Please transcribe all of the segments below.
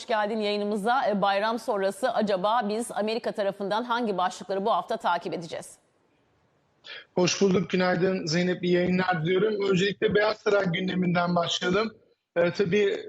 Hoş geldin yayınımıza. E, Bayram sonrası acaba biz Amerika tarafından hangi başlıkları bu hafta takip edeceğiz? Hoş bulduk, günaydın Zeynep, iyi yayınlar diliyorum. Öncelikle Beyaz Saray gündeminden başlayalım. Ee, tabii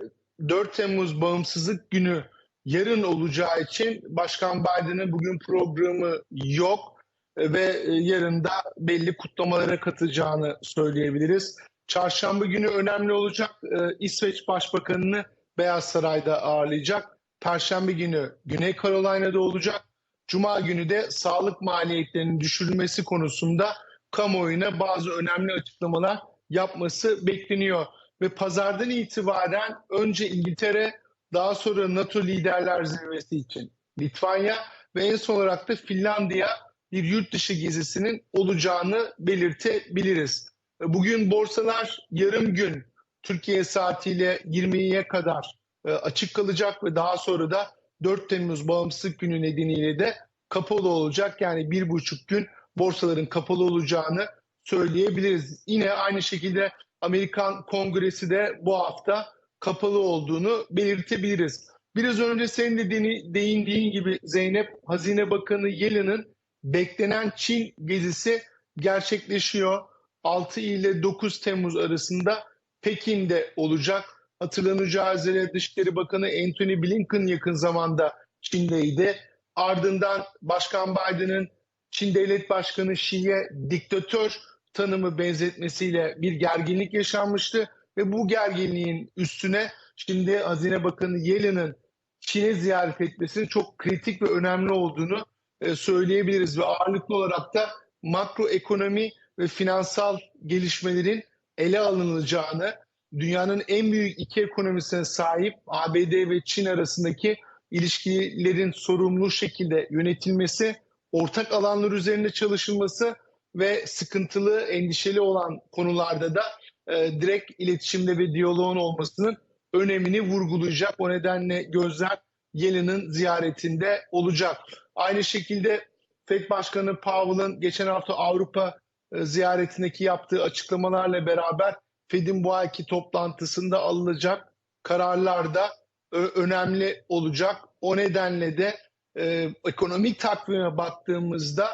4 Temmuz Bağımsızlık Günü yarın olacağı için Başkan Biden'ın bugün programı yok Ee, ve e, yarın da belli kutlamalara katılacağını söyleyebiliriz. Çarşamba günü önemli olacak. Ee, İsveç Başbakanı'nı Beyaz Saray'da ağırlayacak. Perşembe günü Güney Carolina'da olacak. Cuma günü de sağlık maliyetlerinin düşürülmesi konusunda kamuoyuna bazı önemli açıklamalar yapması bekleniyor. Ve pazardan itibaren önce İngiltere, daha sonra NATO liderler zirvesi için Litvanya ve en son olarak da Finlandiya bir yurt dışı gezisinin olacağını belirtebiliriz. Bugün borsalar yarım gün Türkiye saatiyle 20'ye kadar e, açık kalacak ve daha sonra da 4 Temmuz Bağımsızlık Günü nedeniyle de kapalı olacak. Yani bir buçuk gün borsaların kapalı olacağını söyleyebiliriz. Yine aynı şekilde Amerikan Kongresi de bu hafta kapalı olduğunu belirtebiliriz. Biraz önce senin de değindiğin gibi Zeynep, Hazine Bakanı Yellen'ın beklenen Çin gezisi gerçekleşiyor. 6 ile 9 Temmuz arasında Pekin'de olacak. Hatırlanacağı üzere Dışişleri Bakanı Antony Blinken yakın zamanda Çin'deydi. Ardından Başkan Biden'ın Çin Devlet Başkanı Xi'ye diktatör tanımı benzetmesiyle bir gerginlik yaşanmıştı. Ve bu gerginliğin üstüne şimdi Hazine Bakanı Yellen'ın Çin'e ziyaret etmesinin çok kritik ve önemli olduğunu e, söyleyebiliriz. Ve ağırlıklı olarak da makroekonomi ve finansal gelişmelerin ele alınacağını, dünyanın en büyük iki ekonomisine sahip ABD ve Çin arasındaki ilişkilerin sorumlu şekilde yönetilmesi, ortak alanlar üzerinde çalışılması ve sıkıntılı, endişeli olan konularda da e, direkt iletişimde ve diyaloğun olmasının önemini vurgulayacak. O nedenle gözler Yellen'ın ziyaretinde olacak. Aynı şekilde FED Başkanı Powell'ın geçen hafta Avrupa ziyaretindeki yaptığı açıklamalarla beraber Fed'in bu ayki toplantısında alınacak kararlar da ö- önemli olacak. O nedenle de e, ekonomik takvime baktığımızda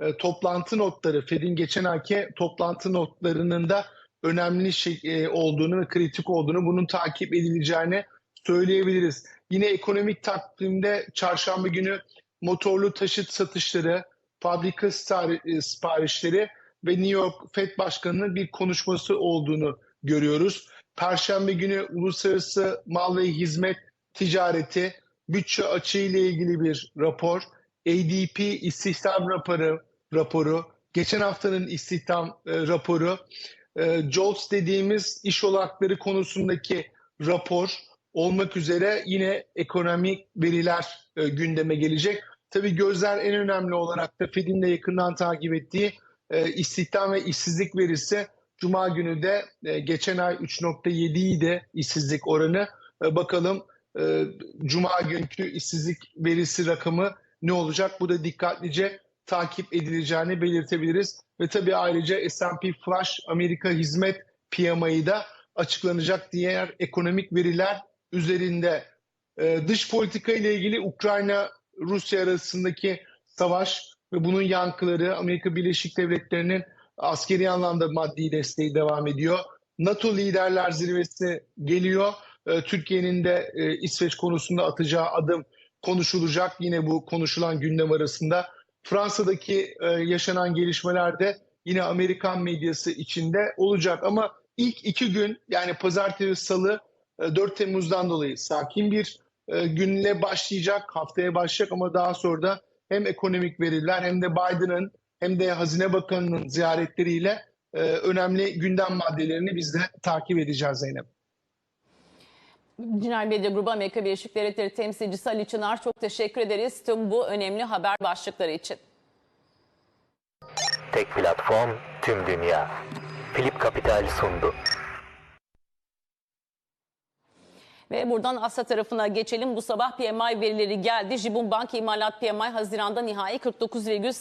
e, toplantı notları, Fed'in geçen ayki toplantı notlarının da önemli şey, e, olduğunu kritik olduğunu, bunun takip edileceğini söyleyebiliriz. Yine ekonomik takvimde çarşamba günü motorlu taşıt satışları, fabrika e, siparişleri ve New York Fed Başkanı'nın bir konuşması olduğunu görüyoruz. Perşembe günü uluslararası mal ve hizmet ticareti, bütçe açığı ile ilgili bir rapor, ADP istihdam raporu, raporu geçen haftanın istihdam e, raporu, e, JOLTS dediğimiz iş olanakları konusundaki rapor olmak üzere yine ekonomik veriler e, gündeme gelecek. Tabii gözler en önemli olarak da Fed'in de yakından takip ettiği e, istihdam ve işsizlik verisi Cuma günü de e, geçen ay 3.7 idi işsizlik oranı. E, bakalım e, Cuma günkü işsizlik verisi rakamı ne olacak? Bu da dikkatlice takip edileceğini belirtebiliriz. Ve tabii ayrıca S&P Flash Amerika Hizmet PMI'yi da açıklanacak diğer ekonomik veriler üzerinde. Dış politika ile ilgili Ukrayna Rusya arasındaki savaş ve bunun yankıları Amerika Birleşik Devletleri'nin askeri anlamda maddi desteği devam ediyor. NATO liderler zirvesi geliyor. Ee, Türkiye'nin de e, İsveç konusunda atacağı adım konuşulacak. Yine bu konuşulan gündem arasında. Fransa'daki e, yaşanan gelişmeler de yine Amerikan medyası içinde olacak. Ama ilk iki gün yani pazartesi, salı e, 4 Temmuz'dan dolayı sakin bir e, günle başlayacak, haftaya başlayacak ama daha sonra da hem ekonomik veriler hem de Biden'ın hem de Hazine Bakanı'nın ziyaretleriyle e, önemli gündem maddelerini biz de takip edeceğiz Zeynep. Cinal Medya Grubu Amerika Birleşik Devletleri temsilcisi Ali Çınar çok teşekkür ederiz tüm bu önemli haber başlıkları için. Tek platform tüm dünya. Philip Capital sundu. Ve buradan Asya tarafına geçelim. Bu sabah PMI verileri geldi. Jibun Bank İmalat PMI Haziran'da nihai 49,8